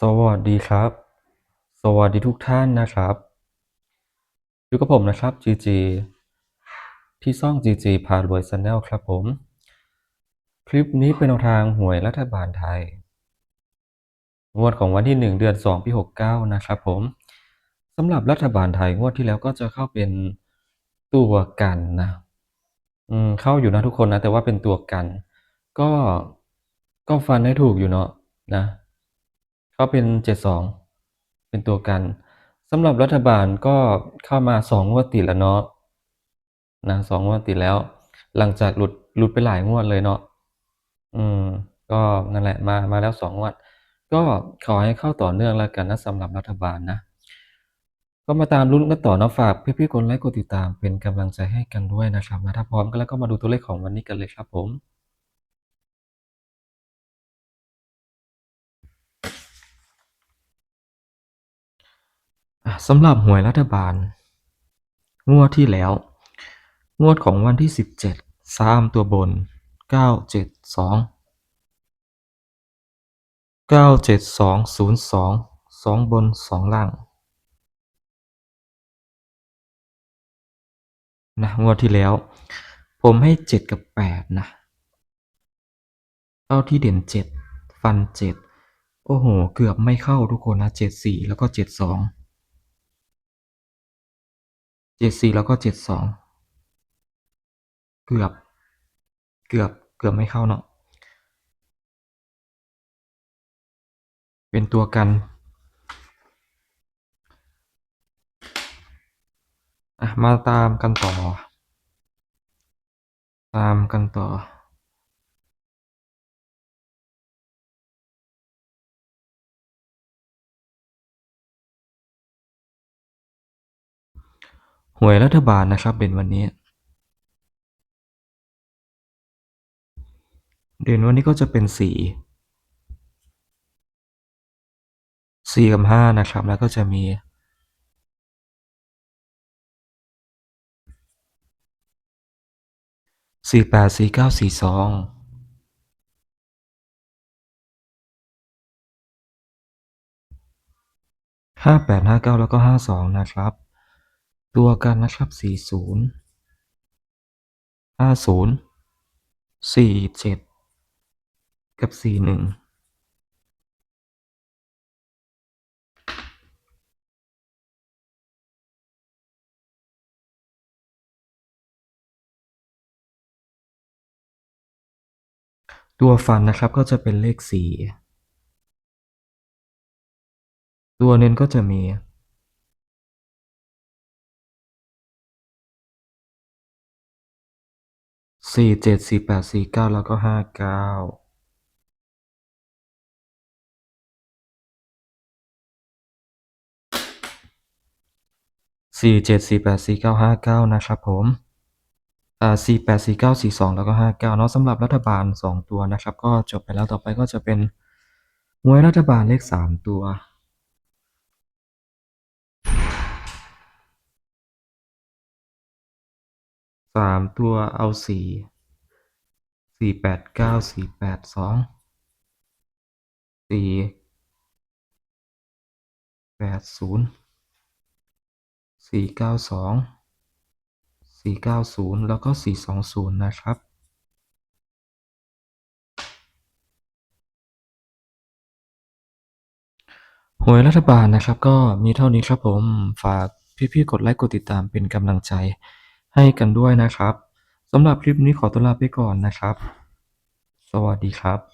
สวัสดีครับ สวัสดีทุกท่านนะครับอยู่กับผมนะครับ GG ที่ช่อง GG พารวย Channel ครับผม คลิปนี้เป็นแนวทางหวยรัฐบาลไทยงวดของวันที่ 1 เดือน 2 ปี 69 นะครับผมสำหรับรัฐบาลไทยงวดที่แล้วก็จะเข้าเป็นตัวกันนะอืมเข้าอยู่นะทุกคนนะ แต่ว่าเป็นตัวกัน ก็ก็ฟันให้ถูกอยู่เนาะนะ เข้าเป็น 72 เป็นตัวกันสำหรับรัฐบาลก็เข้ามา2งวดติดแล้วเนาะนะ2งงวดติดแล้ว หลังจากหลุดหลุดไปหลายงวดเลยเนาะอืม ก็นั่นแหละมามาแล้ว2งวด ก็ขอให้เข้าต่อเนื่องแล้วกันนะสำหรับรัฐบาลนะก็มาตามลุ้นกันต่อเนาะฝากพี่ๆกดไลค์กดติดตามเป็นกำลังใจให้กันด้วยนะครับนะถ้าพร้อมกันแล้วก็มาดูตัวเลขของวันนี้กันเลยครับผม สำหรับหวยรัฐบาล งวดที่แล้ว งวดของวันที่ 17 3 ตัวบน 972 97202 2 บน 2 ล่างนะงวดที่แล้ว ผมให้ 7 กับ 8 นะเอาที่เด่น 7 ฟัน 7 โอ้โห เกือบไม่เข้าทุกคนนะ 74 แล้วก็ 72 74แล้วก็72เกือบ เกือบ เกือบไม่เข้าเนาะ เป็นตัวกัน อะ มาตามกันต่อ ตามกันต่อ วยรัฐบาลนะครับเป็นวันนี้ เด่นวันนี้ก็จะเป็นสี่สี่กับห้านะครับ แล้วก็จะมีสี่แปดสี่เก้าสี่สองห้าแปดห้าเก้าแล้วก็ห้าสองนะครับ ตัวกันนะครับสี่ศูนย์ห้าศูนย์สี่เจ็ดกับสี่หนึ่งตัวฟันนะครับก็จะเป็นเลขสี่ตัวเน้นก็จะมี สี่เจ็ดสี่แปดสี่เก้าแล้วก็ห้าเก้าสี่เจ็ดสี่แปดสี่เก้าห้าเก้านะครับผมอ่าสี่แปดสี่เก้าสี่สองแล้วก็ห้าเก้าเนาะสำหรับรัฐบาลสองตัวนะครับ ก็จบไปแล้วต่อไปก็จะเป็นหวยรัฐบาลเลขสามตัว สามตัวเอาสี่สี่แปดเก้าสี่แปดสองสี่แปดศูนย์สี่เก้าสองสี่เก้าศูนย์แล้วก็สี่สองศูนย์นะครับหวยรัฐบาลนะครับก็มีเท่านี้ครับผม ฝากพี่ๆ กดไลค์กดติดตามเป็นกำลังใจ ให้กันด้วยนะครับสำหรับคลิปนี้ขอตัวลาไปก่อนนะครับ สวัสดีครับ